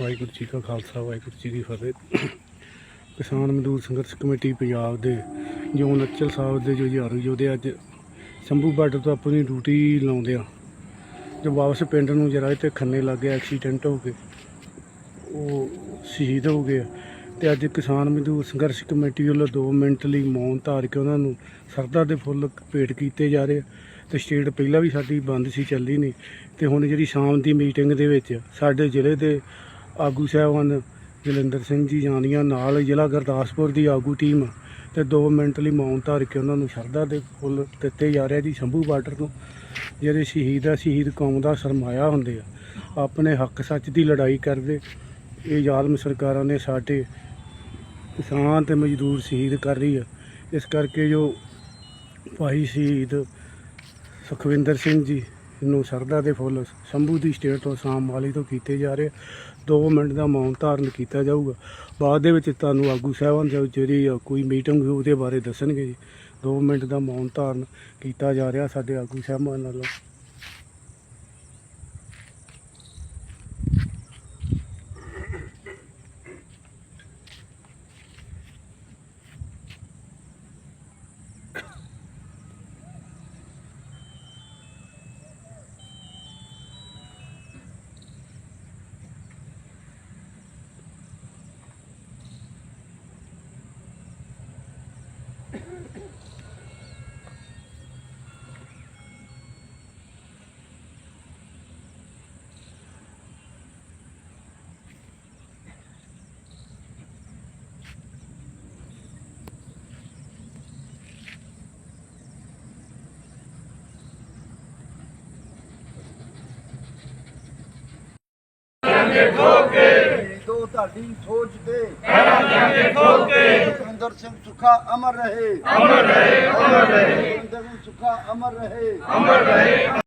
ਵਾਹਿਗੁਰੂ ਜੀ ਕਾ ਖਾਲਸਾ, ਵਾਹਿਗੁਰੂ ਜੀ ਕੀ ਫਤਿਹ। ਕਿਸਾਨ ਮਜ਼ਦੂਰ ਸੰਘਰਸ਼ ਕਮੇਟੀ ਪੰਜਾਬ ਦੇ ਜੋ ਨੱਚਲ ਸਾਹਿਬ ਦੇ ਜੋ ਯਾਰੂ ਯੋਧੇ ਅੱਜ ਸ਼ੰਭੂ ਬਾਰਡਰ ਤੋਂ ਆਪਣੀ ਡਿਊਟੀ ਲਾਉਂਦੇ ਆ, ਜੋ ਵਾਪਸ ਪਿੰਡ ਨੂੰ ਜਰਾ ਤੇ ਖੰਨੇ ਲੱਗ ਗਿਆ, ਐਕਸੀਡੈਂਟ ਹੋ ਕੇ ਉਹ ਸ਼ਹੀਦ ਹੋ ਗਏ ਆ। ਤੇ ਅੱਜ ਕਿਸਾਨ ਮਜ਼ਦੂਰ ਸੰਘਰਸ਼ ਕਮੇਟੀ ਵੱਲੋਂ 2 ਮਿੰਟ ਲਈ ਮੌਨ ਧਾਰ ਕੇ ਉਹਨਾਂ ਨੂੰ ਸਰਦਾ ਦੇ ਫੁੱਲ ਭੇਟ ਕੀਤੇ ਜਾ ਰਹੇ ਆ। ਤੇ ਸਟੇਟ ਪਹਿਲਾਂ ਵੀ ਸਾਡੀ ਬੰਦ ਸੀ, ਚੱਲੀ ਨਹੀਂ। ਤੇ ਹੁਣ ਜਿਹੜੀ ਸ਼ਾਮ ਦੀ ਮੀਟਿੰਗ ਦੇ ਵਿੱਚ ਸਾਡੇ ਜ਼ਿਲ੍ਹੇ ਦੇ ਆਗੂ ਸਾਹਿਬਾਨ ਜਲਿੰਦਰ ਸਿੰਘ ਜੀ ਜਾਨੀਆਂ ਨਾਲ ਜ਼ਿਲ੍ਹਾ ਗੁਰਦਾਸਪੁਰ ਦੀ ਆਗੂ ਟੀਮ ਤੇ 2 ਮਿੰਟ ਲਈ ਮੌਨ ਧਾਰ ਕੇ ਉਹਨਾਂ ਨੂੰ ਸ਼ਰਧਾ ਦੇ ਫੁੱਲ ਦਿੱਤੇ ਜਾ ਰਹੇ ਜੀ ਸ਼ੰਭੂ ਬਾਰਡਰ ਤੋਂ, ਜਿਹੜੇ ਸ਼ਹੀਦ ਆ, ਸ਼ਹੀਦ ਕੌਮ ਦਾ ਸਰਮਾਇਆ ਹੁੰਦੇ ਆ, ਆਪਣੇ ਹੱਕ ਸੱਚ ਦੀ ਲੜਾਈ ਕਰਦੇ, ਇਹ ਜ਼ਾਲਮ ਸਰਕਾਰਾਂ ਨੇ ਸਾਡੇ ਕਿਸਾਨ ਤੇ ਮਜ਼ਦੂਰ ਸ਼ਹੀਦ ਕਰ ਰਹੀ ਆ, ਇਸ ਕਰਕੇ ਜੋ ਭਾਈ ਸ਼ਹੀਦ ਸੁਖਵਿੰਦਰ ਸਿੰਘ ਜੀ ਨੂੰ ਸਰਦਾ ਦੇ ਫੁੱਲ ਸ਼ੰਭੂ ਦੀ ਸਟੇਟ ਤੋਂ ਸਾਮ ਵਾਲੀ ਤੋਂ ਕੀਤੇ ਜਾ ਰਹੇ 2 ਮਿੰਟ ਦਾ ਮੌਨ ਧਾਰਨ ਕੀਤਾ ਜਾਊਗਾ। ਬਾਅਦ ਦੇ ਵਿੱਚ ਤੁਹਾਨੂੰ ਆਗੂ ਸਾਹਿਬਾਨ ਜਿਹੜੀ ਕੋਈ ਮੀਟਿੰਗ ਹੋਈ ਉਹਦੇ ਬਾਰੇ ਦੱਸਣਗੇ ਜੀ। 2 ਮਿੰਟ ਦਾ ਮੌਨ ਧਾਰਨ ਕੀਤਾ ਜਾ ਰਿਹਾ ਸਾਡੇ ਆਗੂ ਸਾਹਿਬਾਨ ਦੋ ਤੁਹਾਡੀ ਸੋਚ ਤੇ। ਠੋਕੇ ਸੁਰਿੰਦਰ ਸਿੰਘ ਸੁੱਖਾ ਅਮਰ ਰਹੇ। ਅਮਰ ਰਹੇ ਅਮਰ ਰਹੇ। ਸਿੰਘ ਸੁੱਖਾ ਅਮਰ ਰਹੇ।